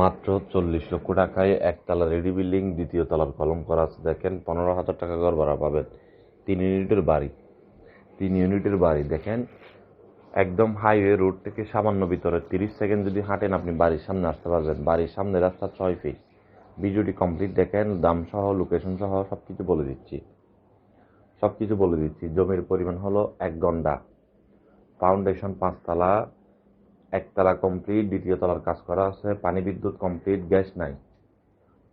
মাত্র চল্লিশ লক্ষ টাকায় একতলা রেডি বিল্ডিং, দ্বিতীয় তলার কলম করা আছে। দেখেন, পনেরো হাজার টাকা ঘর ভাড়া পাবেন। তিন ইউনিটের বাড়ি। তিন ইউনিটের বাড়ি, দেখেন। একদম হাইওয়ে রোড থেকে সামান্য ভিতরে। তিরিশ সেকেন্ড যদি হাঁটেন, আপনি বাড়ির সামনে আসতে পারবেন। বাড়ির সামনে রাস্তা ছয় ফিট। ভিডিওটি কমপ্লিট দেখেন, দাম সহ, লোকেশন সহ সব কিছু বলে দিচ্ছি। সব কিছু বলে দিচ্ছি। জমির পরিমাণ হলো এক গন্ডা ফাউন্ডেশন পাঁচতলা একতলা কমপ্লিট দ্বিতীয় তলার কাজ করা আছে, পানি বিদ্যুৎ কমপ্লিট গ্যাস নাই।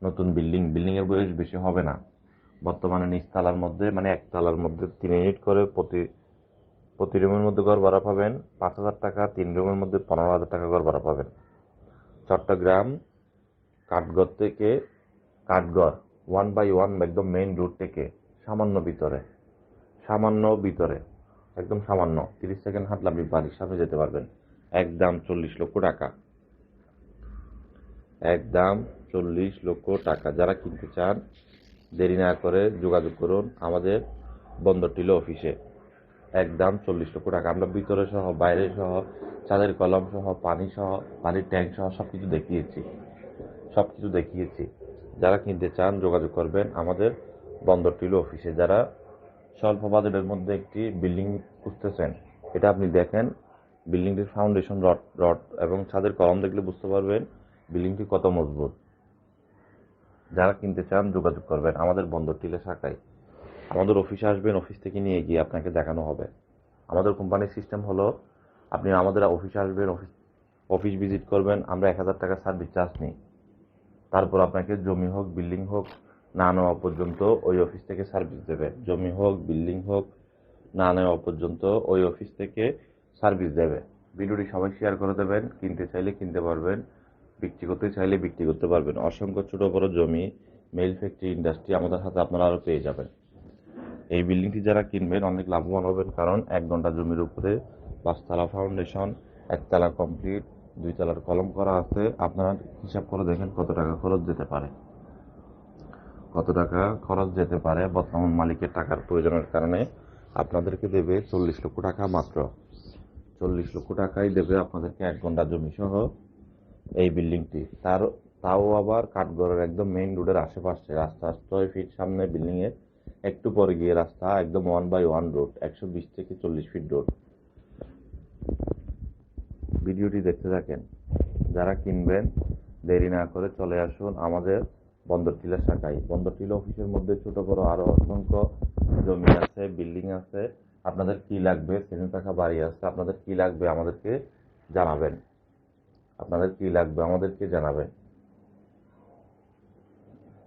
নতুন বিল্ডিং বিল্ডিংয়ের বয়স বেশি হবে না। বর্তমানে নিচতলার মধ্যে মানে একতলার মধ্যে তিন ইউনিট করে প্রতি প্রতি রুমের মধ্যে ঘর ভাড়া পাবেন পাঁচ হাজার টাকা, তিন রুমের মধ্যে পনেরো হাজার টাকা ঘর ভাড়া পাবেন। চট্টগ্রাম, কাঠগড় থেকে, কাঠগড় ওয়ান বাই ওয়ান একদম মেইন রোড থেকে, সামান্য ভিতরে সামান্য ভিতরে, একদম সামান্য, তিরিশ সেকেন্ড হাঁটলে আপনি বাড়ির সামনে যেতে পারবেন। একদম চল্লিশ লক্ষ টাকা। এক দাম চল্লিশ লক্ষ টাকা। যারা কিনতে চান, দেরি না করে যোগাযোগ করুন আমাদের বন্দর টিলো অফিসে। এক দাম চল্লিশ লক্ষ টাকা। আমরা ভিতরে সহ, বাইরে সহ চাঁদের কলম সহ, পানি সহ, পানির ট্যাঙ্ক সহ সব কিছু দেখিয়েছি। সব কিছু দেখিয়েছি। যারা কিনতে চান, যোগাযোগ করবেন আমাদের বন্দর টিলো অফিসে। যারা স্বল্প বাজেটের মধ্যে একটি বিল্ডিং খুঁজতেছেন, এটা আপনি দেখেন। বিল্ডিংটির ফাউন্ডেশন রড রড এবং ছাদের কলম দেখলে বুঝতে পারবেন বিল্ডিংটি কত মজবুত। যারা কিনতে চান যোগাযোগ করবেন, আমাদের বন্দর টিলে শাখায়। আমাদের অফিসে আসবেন, অফিস থেকে নিয়ে গিয়ে আপনাকে দেখানো হবে। আমাদের কোম্পানির সিস্টেম হলো, আপনি আমাদের অফিসে আসবেন, অফিস অফিস ভিজিট করবেন, আমরা এক হাজার টাকা সার্ভিস চার্জ নিই। তারপর আপনাকে জমি হোক, বিল্ডিং হোক, না নেওয়া পর্যন্ত ওই অফিস থেকে সার্ভিস দেবে। জমি হোক, বিল্ডিং হোক, না নেওয়া পর্যন্ত ওই অফিস থেকে সার্ভিস দেবে। ভিডিওটি সবাই শেয়ার করে দেবেন, কিনতে চাইলে কিনতে পারবেন, বিক্রি করতে চাইলে বিক্রি করতে পারবেন। অসংখ্য ছোটো বড় জমি মেল ফ্যাক্টরি ইন্ডাস্ট্রি আমাদের হাতে আপনারা আরও পেয়ে যাবেন। এই বিল্ডিংটি যারা কিনবেন অনেক লাভবান হবেন, কারণ এক ঘণ্টা জমির উপরে পাঁচতলা ফাউন্ডেশন একতলা কমপ্লিট দুই তলার কলম করা আছে। আপনারা হিসাব করে দেখেন কত টাকা খরচ যেতে পারে। কত টাকা খরচ যেতে পারে বর্তমান মালিকের টাকার প্রয়োজনের কারণে। আপনাদেরকে দেবে চল্লিশ লক্ষ টাকা মাত্র। চল্লিশ লক্ষ টাকাই দেবে আপনাদেরকে এক ঘণ্টা জমি সহ এই বিল্ডিংটি। তার তাও আবার কাঠগড়ের একদম মেইন রোডের আশেপাশে রাস্তা। ছয় ফিট সামনে বিল্ডিংয়ে একটু পরে গিয়ে রাস্তা একদম ওয়ান বাই ওয়ান রোড একশো বিশ থেকে চল্লিশ ফিট রোড ভিডিওটি দেখতে থাকেন। যারা কিনবেন, দেরি না করে চলে আসুন আমাদের বন্দর টিলা শাখায়। বন্দর টিলা অফিসের মধ্যে ছোট বড় আরও অসংখ্য জমি আছে, বিল্ডিং আছে। আপনাদের কি লাগবে? সেভিংস থাকা বাড়ি আসছে আপনাদের কি লাগবে? আমাদেরকে জানাবেন। আপনাদের কি লাগবে? আমাদেরকে জানাবেন।